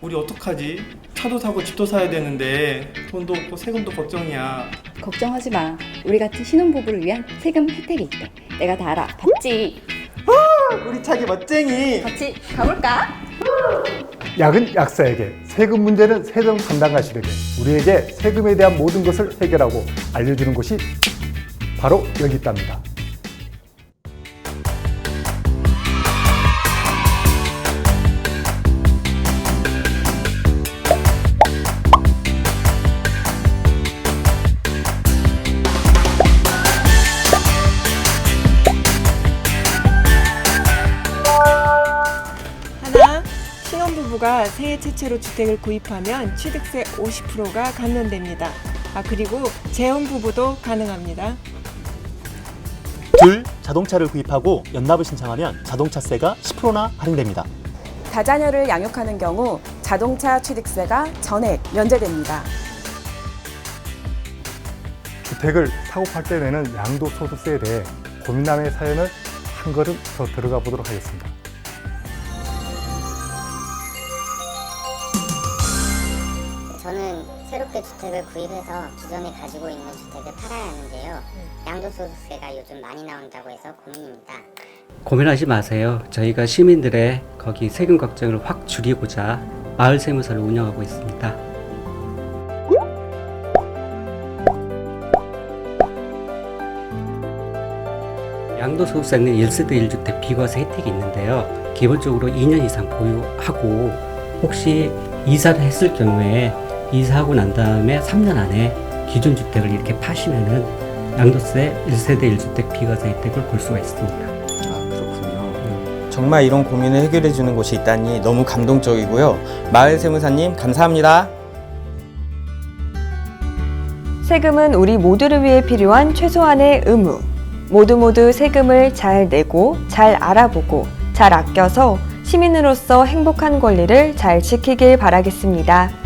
우리 어떡하지? 차도 사고 집도 사야 되는데 돈도 없고 세금도 걱정이야. 걱정하지 마. 우리 같은 신혼부부를 위한 세금 혜택이 있대. 내가 다 알아. 봤지? 우리 차기 멋쟁이. 같이 가볼까? 약은 약사에게, 세금 문제는 세금 담당가실에게 우리에게 세금에 대한 모든 것을 해결하고 알려주는 곳이 바로 여기 있답니다. 신혼부부가 새해 최초로 주택을 구입하면 취득세 50%가 감면됩니다. 아, 그리고 재혼 부부도 가능합니다. 둘, 자동차를 구입하고 연납을 신청하면 자동차세가 10%나 할인됩니다. 다자녀를 양육하는 경우 자동차 취득세가 전액 면제됩니다. 주택을 사고 팔 때 내는 양도소득세에 대해 고민남의 사연을 한 걸음 더 들어가 보도록 하겠습니다. 저는 새롭게 주택을 구입해서 기존에 가지고 있는 주택을 팔아야 하는데요. 양도소득세가 요즘 많이 나온다고 해서 고민입니다. 고민하지 마세요. 저희가 시민들의 거기 세금 걱정을 확 줄이고자 마을 세무서를 운영하고 있습니다. 양도소득세는 1세대 1주택 비과세 혜택이 있는데요. 기본적으로 2년 이상 보유하고 혹시 이사를 했을 경우에 이사하고 난 다음에 3년 안에 기존 주택을 이렇게 파시면은 양도세 1세대 1주택 비과세 혜택을 볼 수가 있습니다. 아, 그렇군요. 정말 이런 고민을 해결해 주는 곳이 있다니 너무 감동적이고요. 마을 세무사님 감사합니다. 세금은 우리 모두를 위해 필요한 최소한의 의무. 모두 모두 세금을 잘 내고, 잘 알아보고, 잘 아껴서 시민으로서 행복한 권리를 잘 지키길 바라겠습니다.